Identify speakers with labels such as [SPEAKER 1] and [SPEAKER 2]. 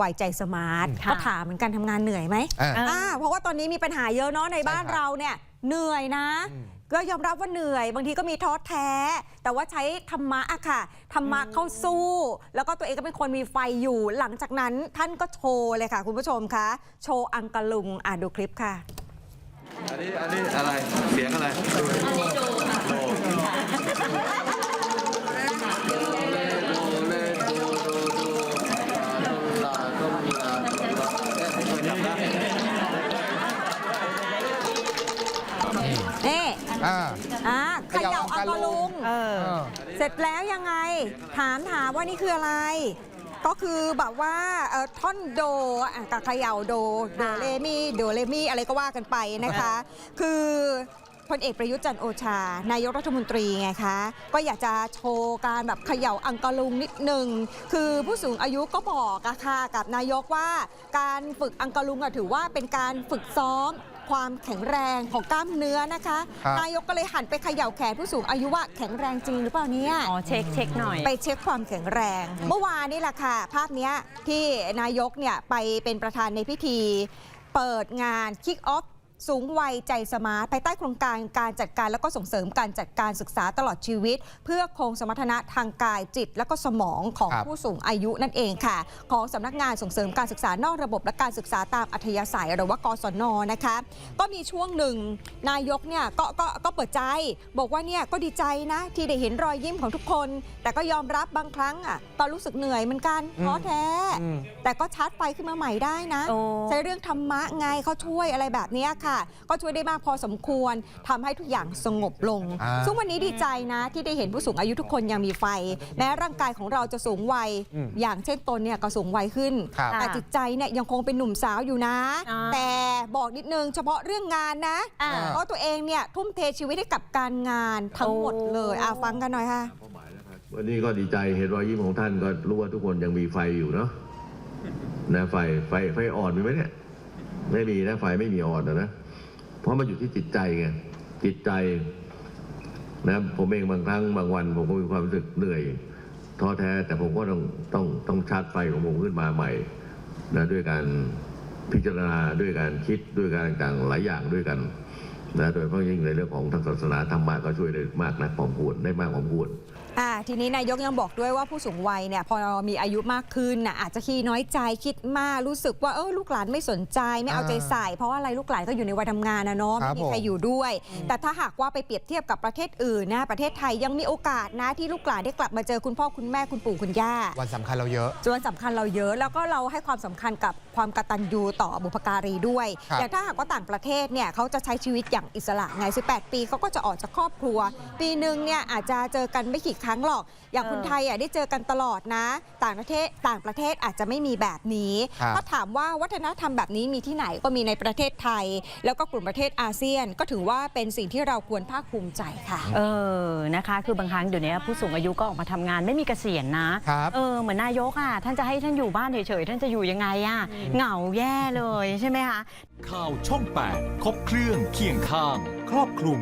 [SPEAKER 1] วัยใจสมาร์ท
[SPEAKER 2] ค่ะ
[SPEAKER 1] ก็ถามเหมือนกันทำงานเหนื่อยไหม
[SPEAKER 3] อ่า
[SPEAKER 1] อ่าเพราะว่าตอนนี้มีปัญหาเยอะเนาะในบ้าน
[SPEAKER 3] ใช่ครับ
[SPEAKER 1] เราเนี่ยเหนื่อยนะก็ยอมรับว่าเหนื่อย บางทีก็มีท้อแท้ แต่ว่าใช้ธรรมะอะค่ะธรรมะเข้าสู้ แล้วก็ตัวเองก็เป็นคนมีไฟอยู่ หลังจากนั้นท่านก็โชว์เลยค่ะ คุณผู้ชมคะโชว์อังกะลุงอะดูคลิปค่ะ
[SPEAKER 4] อันนี้อันนี้อะไรเสียงอะไรอันนี้ดูค่ะ
[SPEAKER 1] นี่
[SPEAKER 3] อ่า
[SPEAKER 1] อะเขย่าอังกะลุง
[SPEAKER 2] เออ
[SPEAKER 3] เออ
[SPEAKER 1] เสร็จแล้วยังไง ถามถามว่านี่คืออะไร ก็คือแบบว่าเอ่อท่อนโดอะกับเขย่าโด โดเรมีโดเรมีอะไรก็ว่ากันไปนะคะ คือพลเอกประยุทธ์จันทร์โอชา นายกรัฐมนตรีไงคะ ก็อยากจะโชว์การแบบเขย่าอังกะลุงนิดหนึ่งคือผู้สูงอายุก็บอกอะค่ะกับนายกว่า การฝึกอังกะลุงอะถือว่าเป็นการฝึกซ้อม ความแข็งแรงของกล้ามเนื้อนะคะ
[SPEAKER 3] ครับ
[SPEAKER 1] นายกก็เลยหันไปเขย่าแขนผู้สูงอายุว่าแข็งแรงจริงหรือเปล่าเนี่ย
[SPEAKER 2] อ๋อเช็คเช็คหน่อย
[SPEAKER 1] ไปเช็คความแข็งแรง เมื่อวานนี่แหละค่ะ ภาพเนี้ยที่นายกเนี่ยไปเป็นประธานในพิธี เปิดงาน Kick Off สูงวัยใจสมาร์ทภายใต้โครงการการจัดการแล้วก็ส่งเสริมการจัดการศึกษาตลอดชีวิต เพื่อคงสมรรถนะทางกายจิต และก็สมองของ
[SPEAKER 3] ครับ
[SPEAKER 1] ผู้สูงอายุนั่นเองค่ะ ของสำนักงานส่งเสริมการศึกษานอกระบบและการศึกษาตามอัธยาศัยหรือว่ากศนนะคะก็มีช่วงหนึ่งนายกเนี่ยก็ก็ก็เปิดใจ บอกว่าเนี่ยก็ดีใจนะที่ได้เห็นรอยยิ้มของทุกคน แต่ก็ยอมรับบางครั้งอะก็รู้สึกเหนื่อยเหมือนกัน
[SPEAKER 3] อืม
[SPEAKER 1] ท้อแท้
[SPEAKER 3] อืม
[SPEAKER 1] แต่ก็ชาร์จไฟขึ้นมาใหม่ได้นะ
[SPEAKER 2] โอ้
[SPEAKER 1] ใช้เรื่องธรรมะไงเขาช่วยอะไรแบบเนี้ยค่ะ ก็ช่วยได้มากพอสมควรทำให้ทุกอย่างสงบลง
[SPEAKER 3] อ่า
[SPEAKER 1] ซึ่งวันนี้ดีใจนะที่ได้เห็นผู้สูงอายุทุกคนยังมีไฟ แม้ร่างกายของเราจะสูงวัย
[SPEAKER 3] อืม
[SPEAKER 1] อย่างเช่นตนเนี่ยก็สูงวัยขึ้น
[SPEAKER 3] ครับ
[SPEAKER 1] แต่จิตใจเนี่ยยังคงเป็นหนุ่มสาวอยู่นะ
[SPEAKER 2] อ่า
[SPEAKER 1] แต่บอกนิดนึงเฉพาะเรื่องงานนะ
[SPEAKER 2] อ่า
[SPEAKER 1] เพราะตัวเองเนี่ยทุ่มเทชีวิตให้กับการงานทั้งหมดเลยอะฟังกันหน่อยค่ะ
[SPEAKER 4] วันนี้ก็ดีใจเห็นรอยยิ้มของท่านก็รู้ว่าทุกคนยังมีไฟอยู่เนาะนะไฟไฟไฟอ่อนมีไหมเนี่ย ไม่มีนะไฟไม่มีอ่อนนะนะ เพราะมันอยู่ที่จิตใจไงจิตใจนะผมเองบางครั้งบางวัน ผมก็มีความรู้สึกเหนื่อยท้อแท้ แต่ผมก็ต้องต้องต้องชาร์จไฟของผมขึ้นมาใหม่นะด้วยการพิจารณาด้วยการคิดด้วยการต่างหลายอย่างด้วยกันนะโดยเฉพาะยิ่งในเรื่องของทางศาสนาธรรมะก็ช่วยได้มากนะพอสมควรได้มากพอสมควร
[SPEAKER 1] อ่าทีนี้นายกยังบอกด้วยว่าผู้สูงวัยเนี่ยพอมีอายุมากขึ้นน่ะอาจจะขี้น้อยใจคิดมากรู้สึกว่าเออลูกหลานไม่สนใจไม่เอาใจใส่ เพราะว่าอะไรลูกหลานก็อยู่ในวัยทำงานนะเนาะ
[SPEAKER 3] ครั
[SPEAKER 1] ไม่
[SPEAKER 3] บ
[SPEAKER 1] มีใคร
[SPEAKER 3] ผม
[SPEAKER 1] อยู่ด้วย แต่ถ้าหากว่าไปเปรียบเทียบกับประเทศอื่นนะประเทศไทยยังมีโอกาสนะที่ลูกหลานได้กลับมาเจอคุณพ่อคุณแม่คุณปู่คุณย่า
[SPEAKER 3] วันสำคัญเราเยอะ
[SPEAKER 1] ส่วนสำคัญเราเยอะแล้วก็เราให้ความสำคัญกับความกตัญญูต่อบุพการีด้วย
[SPEAKER 3] ครับ
[SPEAKER 1] อย่างถ้าหากว่าต่างประเทศเนี่ยเขาจะใช้ชีวิตอย่างอิสระไง18 ปีเขาก็จะออกจากครอบครัว ปีหนึ่งเนี่ยอาจจะเจอกันไม่กี่ครั้งหรอก อย่าง
[SPEAKER 2] เออ
[SPEAKER 1] คนไทยอะได้เจอกันตลอดนะ ต่างประเทศต่างประเทศอาจจะไม่มีแบบนี้
[SPEAKER 3] ครับ
[SPEAKER 1] ถ้าถามว่าวัฒนธรรมแบบนี้มีที่ไหนก็มีในประเทศไทย แล้วก็กลุ่มประเทศอาเซียน ก็ถือว่าเป็นสิ่งที่เราควรภาคภูมิใจค่ะ
[SPEAKER 2] เออนะคะ คือบางครั้งเดี๋ยวนี้ผู้สูงอายุก็ออกมาทำงานไม่มีเกษียณนะ
[SPEAKER 3] ครับ
[SPEAKER 2] เออเหมือนนายกอะท่านจะให้ท่านอยู่บ้านเฉยๆท่านจะอยู่ยังไงอะเหงาแย่เลยใช่ไหมคะ
[SPEAKER 5] ข่าวช่อง 8 ครบเครื่องเคียงข้าง ครอบคลุม